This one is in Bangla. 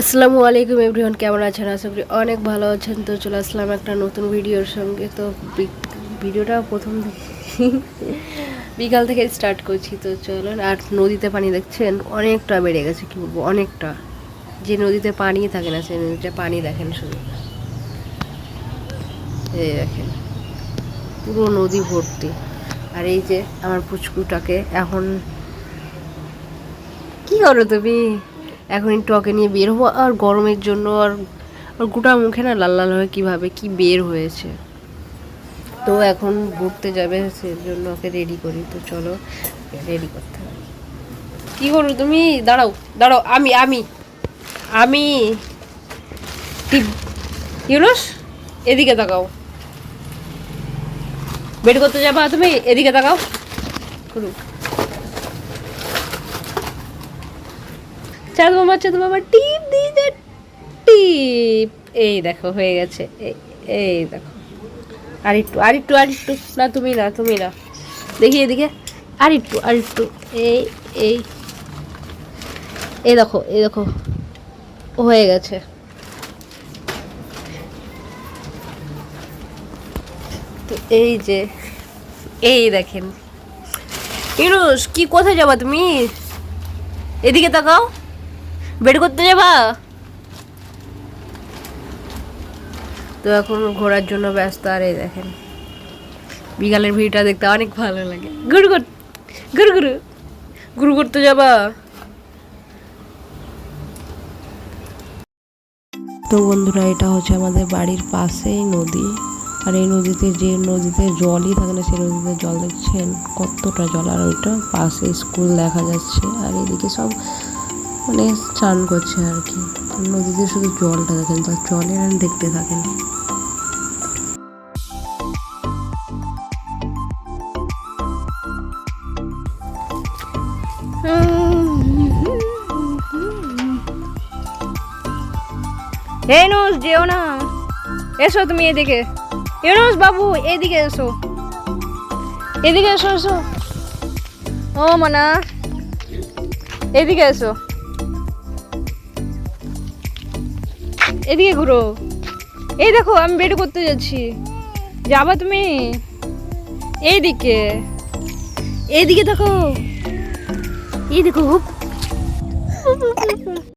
আসসালামু আলাইকুম এভরিওয়ান, কেমন আছেন? আশা করি অনেক ভালো আছেন। তো চলে আসলাম একটা নতুন ভিডিওর সঙ্গে। তো ভিডিওটা প্রথম বিকাল থেকে স্টার্ট করছি। তো চলুন, আর নদীতে পানি দেখছেন, অনেকটা বেড়ে গেছে, কি বলব, অনেকটা। যে নদীতে পানি থাকে না, সেই নদীতে পানি দেখেন শুধু। এই দেখেন, পুরো নদী ভর্তি। আর এই যে আমার পুচকুটাকে এখন কি করো তুমি? এখন একটু ওকে নিয়ে বের হব, আর গরমের জন্য আর আর গোটা মুখে না লাল লাল হয়ে কীভাবে, কি বের হয়েছে। তো এখন ঘুরতে যাবে, সেই জন্য ওকে রেডি করি, তো চলো রেডি করতে হবে। কী করো তুমি? দাঁড়াও দাঁড়াও, আমি আমি আমি ইউনুস এদিকে তাকাও। বের করতে যাবা তুমি? এদিকে তাকাও। করুক। চাঁদ মামা চাঁদ মামা, টিপ দিয়ে টিপ। এই দেখো, হয়ে গেছে। এই এই দেখো। আর একটু আর একটু আর একটু না, তুমি না তুমি না। দেখি এদিকে। আর একটু আর একটু এই এই। এই দেখো এই দেখো। হয়ে গেছে। তো এই যে, এই দেখেন। ইনুস কি, কোথায় যাবা তুমি? এদিকে তাকাও। বের করতে যাবা? তো এখন ঘোরার জন্য ব্যস্ত আর এই দেখেন। বিকালের ভিড়টা দেখতে অনেক ভালো লাগে। গুরু গুরু গুরু গুরু করতে যাবা। তো বন্ধুরা এটা হচ্ছে আমাদের বাড়ির পাশেই নদী। আর এই নদীতে যে নদীতে জলই থাকে না সেই নদীতে জল দেখছেন কতটা জল। আর ওইটা পাশে স্কুল দেখা যাচ্ছে। আর এদিকে সব মানে স্নান করছে আর কি। নদীতে শুধু জলটা দেখেন তো জলের দেখতে থাকেন। ইউনুস, যেও না। এসো তুমি এদিকে। ইউনুস বাবু, এদিকে এসো। এদিকে এসো এসো। ও মানা, এদিকে এসো। এদিকে ঘুরো। এই দেখো, আমি বেড করতে যাচ্ছি। যাবা তুমি? এইদিকে। এইদিকে দেখো। এই দেখো